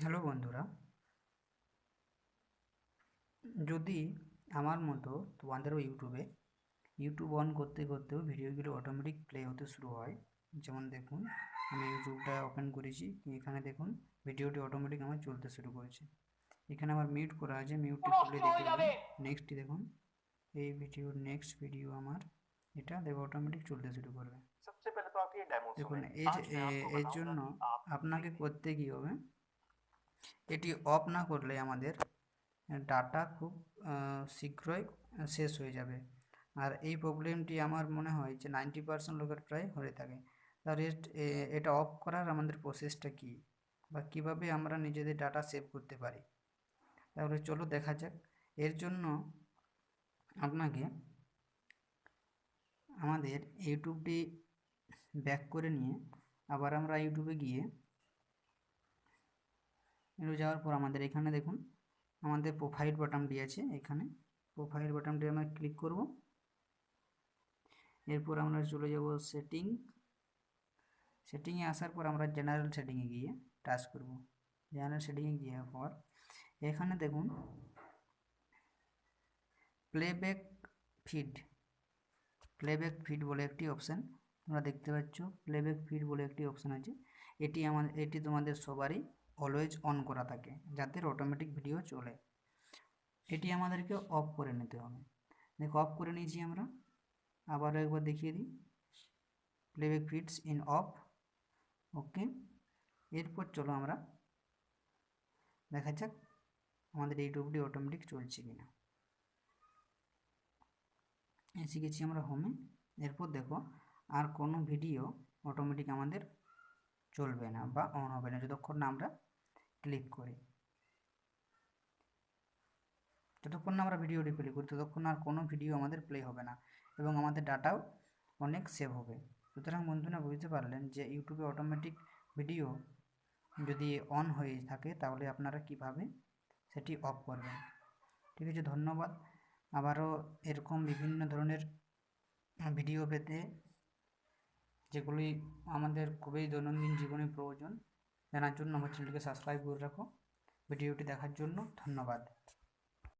Hello বন্ধুরা। যদি আমার মতো তোমাদেরও ইউটিউবে ইউটিউব অন করতে করতেও ভিডিওগুলো অটোমেটিক প্লে হতে শুরু হয় যেমন দেখুন আমি ইউটিউবটা ওপেন করেছি এখানে দেখুন ভিডিওটি অটোমেটিক আমার চলতে শুরু করেছে। এখানে আমার মিউট করা আছে মিউটটি খুলে দেখে নেক্সটটি দেখুন এই ভিডিও নেক্সট ভিডিও আমার এটা দেখো অটোমেটিক চলতে শুরু করবে। দেখুন এর জন্য আপনাকে করতে কী হবে? এটি অফ না করলে আমাদের ডাটা খুব শীঘ্রই শেষ হয়ে যাবে। আর এই প্রবলেমটি আমার মনে হয় যে নাইনটি পার্সেন্ট লোকের প্রায় হয়ে থাকে। রেস্ট এটা অফ করার আমাদের প্রসেসটা কী? বা কীভাবে আমরা নিজেদের ডাটা সেভ করতে পারি? তাহলে চলো দেখা যাক। এর জন্য আপনাকে আমাদের ইউটিউবটি ব্যাক করে নিয়ে আবার আমরা ইউটিউবে গিয়ে ইউটিউবে যাওয়ার পর আমাদের এখানে দেখুন, আমাদের প্রোফাইল বাটনটি আছে এখানে। প্রোফাইল বাটনটি আমরা ক্লিক করব। এরপর আমরা চলে যাব সেটিং সেটিংয়ে আসার পর আমরা জেনারেল সেটিংয়ে গিয়ে টাচ করব। জেনারেল সেটিংয়ে গিয়ে পর এখানে দেখুন প্লেব্যাক ফিড প্লেব্যাক ফিড বলে একটি অপশান তোমরা দেখতে পাচ্ছ। প্লেব্যাক ফিড বলে একটি অপশান আছে। এটি আমাদের, এটি তোমাদের সবারই অলওয়েজ অন করা থাকে যাতে অটোমেটিক ভিডিও চলে। এটি আমাদেরকে অফ করে নিতে হবে। দেখো অফ করে নিয়েছি আমরা। আবারও একবার দেখিয়ে দিই। Playback feeds in off okay এরপর চলো আমরা দেখা যাক আমাদের ইউটিউবটি অটোমেটিক চলছে কিনা। এসে গেছি আমরা হোমে এরপর দেখো আর কোনো ভিডিও অটোমেটিক আমাদের চলবে না বা অন হবে না। যতক্ষণ না আমরা ক্লিক করি। যতক্ষণ না আমরা ভিডিওটি প্লে করি, ততক্ষণ আর কোনো ভিডিও আমাদের প্লে হবে না এবং আমাদের ডাটাও অনেক সেভ হবে। সুতরাং বন্ধুরা বুঝতে পারলেন যে ইউটিউবে অটোমেটিক ভিডিও যদি অন হয়ে থাকে তাহলে আপনারা কীভাবে সেটি অফ করবেন? ঠিক আছে, ধন্যবাদ। আবারও এরকম বিভিন্ন ধরনের ভিডিও পেতে যেগুলি আমাদের খুবই দৈনন্দিন জীবনে প্রয়োজন জানার জন্য আমার চ্যানেলকে সাবস্ক্রাইব করে রাখো। ভিডিওটি দেখার জন্য ধন্যবাদ।